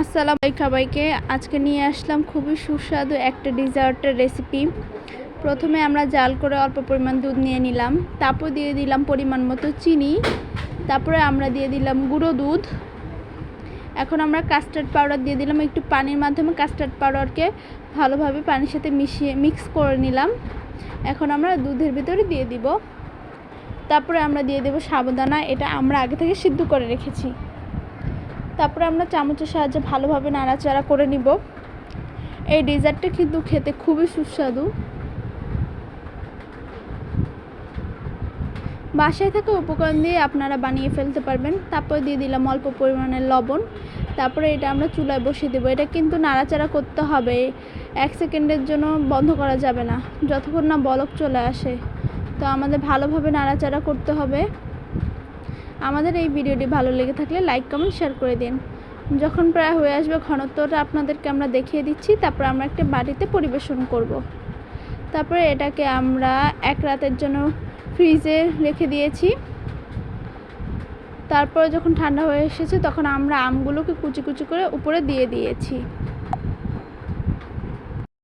আসসালামু সবাইকে। আজকে নিয়ে আসলাম খুবই সুস্বাদু একটা ডিজার্টের রেসিপি। প্রথমে আমরা জাল করে অল্প পরিমাণ দুধ নিয়ে নিলাম। তারপর দিয়ে দিলাম পরিমাণ মতো চিনি। তারপরে আমরা দিয়ে দিলাম গুঁড়ো দুধ। এখন আমরা কাস্টার্ড পাউডার দিয়ে দিলাম একটু পানির মাধ্যমে কাস্টার্ড পাউডারকে ভালোভাবে পানির সাথে মিশিয়ে মিক্স করে নিলাম। এখন আমরা দুধের ভিতরে দিয়ে দিব। তারপরে আমরা দিয়ে দেবো সাবুদানা। এটা আমরা আগে থেকে সিদ্ধ করে রেখেছি। তারপরে আমরা চামচের সাহায্যে ভালোভাবে নাড়াচাড়া করে নিব। এই ডেজার্টটা কিন্তু খেতে খুবই সুস্বাদু। বাসায় থাকা উপকরণ দিয়ে আপনারা বানিয়ে ফেলতে পারবেন। তারপর দিয়ে দিলাম অল্প পরিমাণে লবণ। তারপরে এটা আমরা চুলায় বসিয়ে দেবো। এটা কিন্তু নাড়াচাড়া করতে হবে। এক সেকেন্ডের জন্য বন্ধ করা যাবে না। যতক্ষণ না বলক চলে আসে। তো আমাদের ভালোভাবে নাড়াচাড়া করতে হবে। আমাদের এই ভিডিওটি ভালো লেগে থাকলে লাইক, কমেন্ট, শেয়ার করে দিন। যখন প্রায় হয়ে আসবে ঘনত্বটা আপনাদেরকে আমরা দেখিয়ে দিচ্ছি, তারপর আমরা একটা বাটিতে পরিবেশন করব। তারপরে এটাকে আমরা এক রাতের জন্য ফ্রিজে রেখে দিয়েছি। তারপরে যখন ঠান্ডা হয়ে এসেছে, তখন আমরা আমগুলোকে কুচি কুচি করে উপরে দিয়ে দিয়েছি।